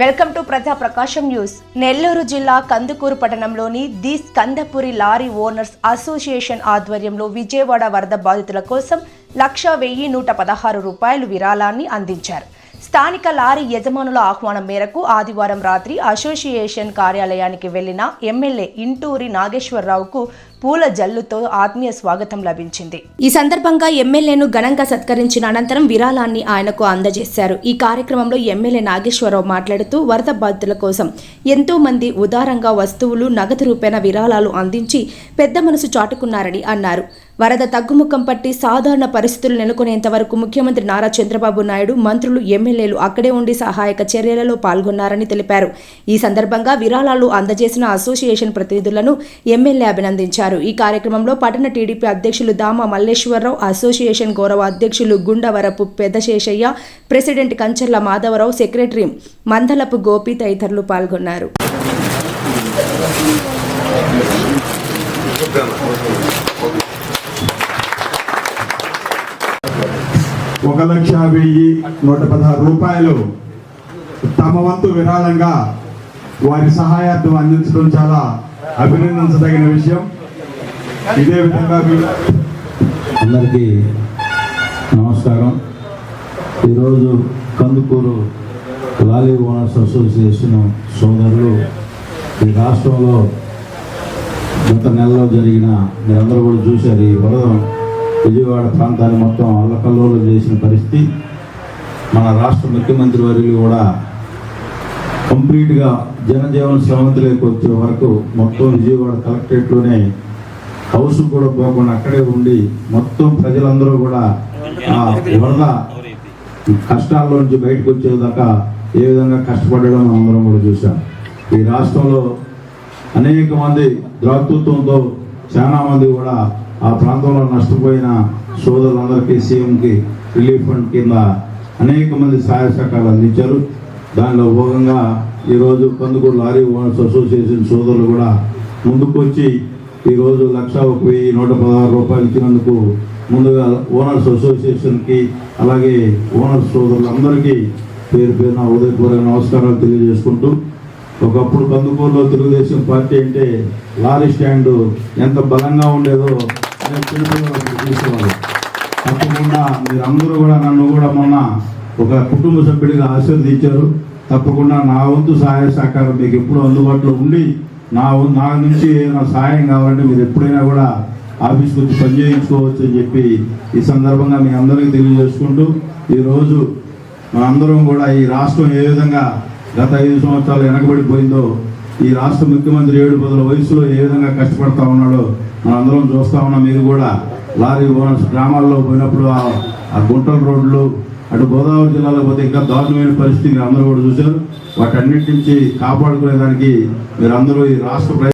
Welcome to ప్రజా ప్రకాశం news. Nellore జిల్లా కందుకూరు పట్టణంలోని the Skandapuri lorry owners association ఆధ్వర్యంలో విజయవాడ వరద బాధితుల కోసం లక్ష వెయ్యి నూట పదహారు రూపాయలు విరాళాన్ని అందించారు. స్థానిక లారీ యజమానుల ఆహ్వానం మేరకు ఆదివారం రాత్రి అసోసియేషన్ కార్యాలయానికి వెళ్ళిన ఎమ్మెల్యే ఇంటూరి నాగేశ్వరరావుకు పూల జల్లుతో ఆత్మీయ స్వాగతం లభించింది. ఈ సందర్భంగా ఎమ్మెల్యేను ఘనంగా సత్కరించిన అనంతరం విరాళాన్ని ఆయనకు అందజేశారు. ఈ కార్యక్రమంలో ఎమ్మెల్యే నాగేశ్వరరావు మాట్లాడుతూ వరద బాధితుల కోసం ఎంతో మంది ఉదారంగా వస్తువులు నగదు రూపేణ విరాళాలు అందించి పెద్ద మనసు చాటుకున్నారని అన్నారు. వరద తగ్గుముఖం పట్టి సాధారణ పరిస్థితులు నెలకొనేంత వరకు ముఖ్యమంత్రి నారా చంద్రబాబు నాయుడు మంత్రులు ఎమ్మెల్యేలు అక్కడే ఉండి సహాయక చర్యలలో పాల్గొన్నారని తెలిపారు. ఈ సందర్భంగా విరాళాలు అందజేసిన అసోసియేషన్ ప్రతినిధులను ఎమ్మెల్యే అభినందించారు. ఈ కార్యక్రమంలో పట్టణ టీడీపీ అధ్యక్షులు దామ మల్లేశ్వరరావు అసోసియేషన్ గౌరవ అధ్యక్షులు గుండవరపు పెద్దశేషయ్య ప్రెసిడెంట్ కంచర్ల మాధవరావు సెక్రటరీ మందలపు గోపి తదితరులు పాల్గొన్నారు. ఒక లక్ష వెయ్యి నూట పదహారు రూపాయలు తమ వంతు విరాళంగా వారి సహాయార్థం అందించడం చాలా అభినందించదగిన విషయం. ఇదే విధంగా అందరికీ నమస్కారం. ఈరోజు కందుకూరు లాలీ ఓనర్స్ అసోసియేషన్ సోదరులు ఈ రాష్ట్రంలో గత నెలలో జరిగిన మీరందరూ కూడా చూశారు ఈ వరద విజయవాడ ప్రాంతాన్ని మొత్తం అల్లకల్లోలం చేసిన పరిస్థితి. మన రాష్ట్ర ముఖ్యమంత్రి వర్యులు కూడా కంప్లీట్గా జనజీవన స్రవంతిలోకి వచ్చే వరకు మొత్తం విజయవాడ కలెక్టరేట్లోనే హౌస్ కూడా పోకుండా అక్కడే ఉండి మొత్తం ప్రజలందరూ కూడా ఆ వరద కష్టాల్లో నుంచి బయటకు వచ్చేదాకా ఏ విధంగా కష్టపడడం అందరం కూడా చూసాం ఈ రాష్ట్రంలో అనేక మంది ద్రాతృత్వంతో చాలామంది కూడా ఆ ప్రాంతంలో నష్టపోయిన సోదరులందరికీ సీఎంకి రిలీఫ్ ఫండ్ కింద అనేక మంది సహాయ సహకారాలు అందించారు. దానిలో భాగంగా ఈరోజు కందుకూరు లారీ ఓనర్స్ అసోసియేషన్ సోదరులు కూడా ముందుకు వచ్చి ఈరోజు లక్ష ఒక వెయ్యి నూట పదహారు రూపాయలు ఇచ్చినందుకు ముందుగా ఓనర్స్ అసోసియేషన్కి అలాగే ఓనర్స్ సోదరులందరికీ పేరు పేరున ఉదయపూర్వక నమస్కారాలు తెలియజేసుకుంటూ ఒకప్పుడు కందుకూరులో తెలుగుదేశం పార్టీ అంటే లారీ స్టాండ్ ఎంత బలంగా ఉండేదో నేను మీరు చూసేవాళ్ళు తప్పకుండా మీరందరూ కూడా నన్ను కూడా మొన్న ఒక కుటుంబ సభ్యుడిగా ఆశీర్వదించారు. తప్పకుండా నా వంతు సహాయ సహకారం మీకు ఎప్పుడూ అందుబాటులో ఉండి నా నా నుంచి ఏదైనా సహాయం కావాలంటే మీరు ఎప్పుడైనా కూడా ఆఫీస్కి వచ్చి పనిచేయించుకోవచ్చు అని చెప్పి ఈ సందర్భంగా మీ అందరికీ తెలియజేసుకుంటూ ఈరోజు మనందరం కూడా ఈ రాష్ట్రం ఏ విధంగా గత ఐదు సంవత్సరాలు వెనకబడిపోయిందో ఈ రాష్ట్ర ముఖ్యమంత్రి ఏడు పదుల వయసులో ఏ విధంగా కష్టపడతా ఉన్నాడో మనందరం చూస్తా ఉన్నాం. మీరు కూడా లారీ ఓనర్స్ గ్రామాల్లో పోయినప్పుడు ఆ- గుంటల రోడ్లు అటు గోదావరి జిల్లాలో పోతే ఇంకా దారుణమైన పరిస్థితి మీరు అందరూ కూడా చూశారు. వాటన్నిటి నుంచి కాపాడుకునేదానికి మీరు అందరూ ఈ రాష్ట్ర